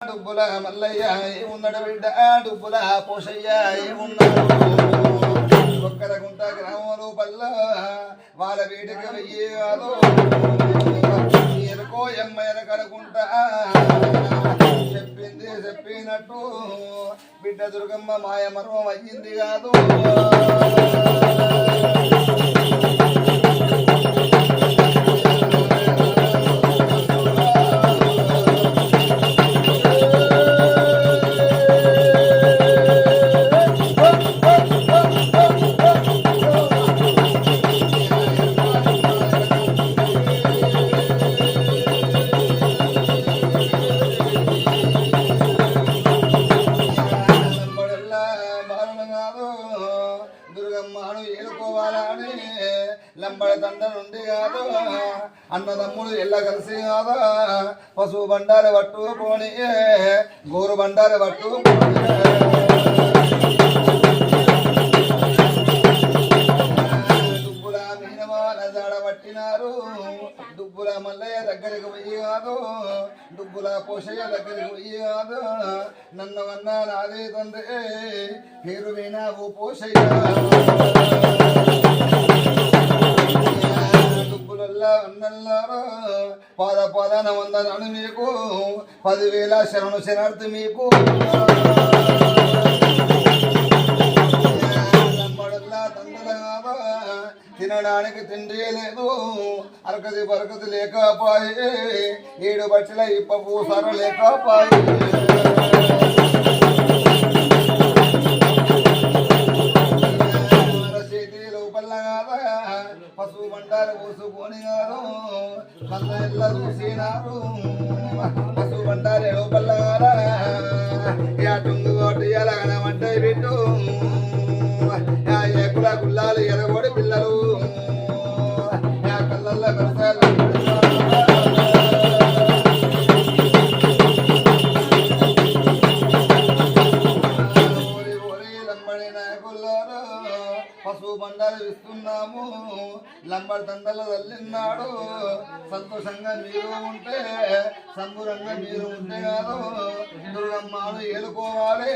డుబ్బుల మల్లయ్య ఏమున్నాడు బిడ్డ డుబ్బుల పోషయ్య ఏమున్నాడు ఒక్కరగుంట గ్రామంలో పల్ల వాళ్ళ వీటికి వెయ్యి ఎరుకో ఎమ్మ కనుకుంటా చెప్పింది చెప్పినట్టు బిడ్డ దుర్గమ్మ మాయ మర్మం అయ్యింది కాదు దుర్గమ్మను ఏడుకోవాలని లంబడి తండ నుండి కాదు అన్నదమ్ముడు ఎల్ల కలిసి కాదా. పశువు బండారు పట్టుకొని గోరు బండారు పట్టుకొని పట్టినారు. డుబ్బుల మల్లయ్య దగ్గరికి పోయి కాదు దుబ్బుల పోషయ్య దగ్గరికి పోయి కాదు నన్ను అన్నా నాదే తండ్రి పేరు వినావు పోషయ్య. అన్నల్లారా పాద పాదాన వందనాలు మీకు. పదివేల శరణు శరణార్థి మీకు. తినడానికి తిండి లేదు. అరకది పరకది లేకపాయే. ఏడు బట్టల ఇప్ప పూసార లేకపాయే. లోపల పశువు బండారు పూసుకొని గారు చూసినారు పశువు బండారు లోపల కాదా యా టుంగు కొట్టి బిడ్డు పశువు బండాలు ఇస్తున్నాము. లంబడి తండలు తల్లిన్నాడు. సంతోషంగా మీరు ఉంటే సంబురంగా మీరు ఉంటే కాదు దుర్గమ్మను ఏలుకోవాలి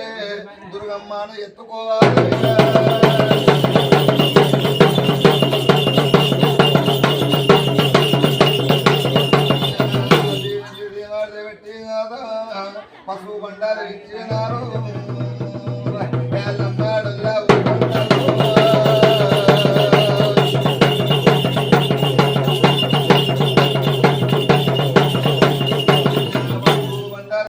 దుర్గమ్మను ఎత్తుకోవాలి. పెట్టి పశువు బండాలు ఇచ్చినారు.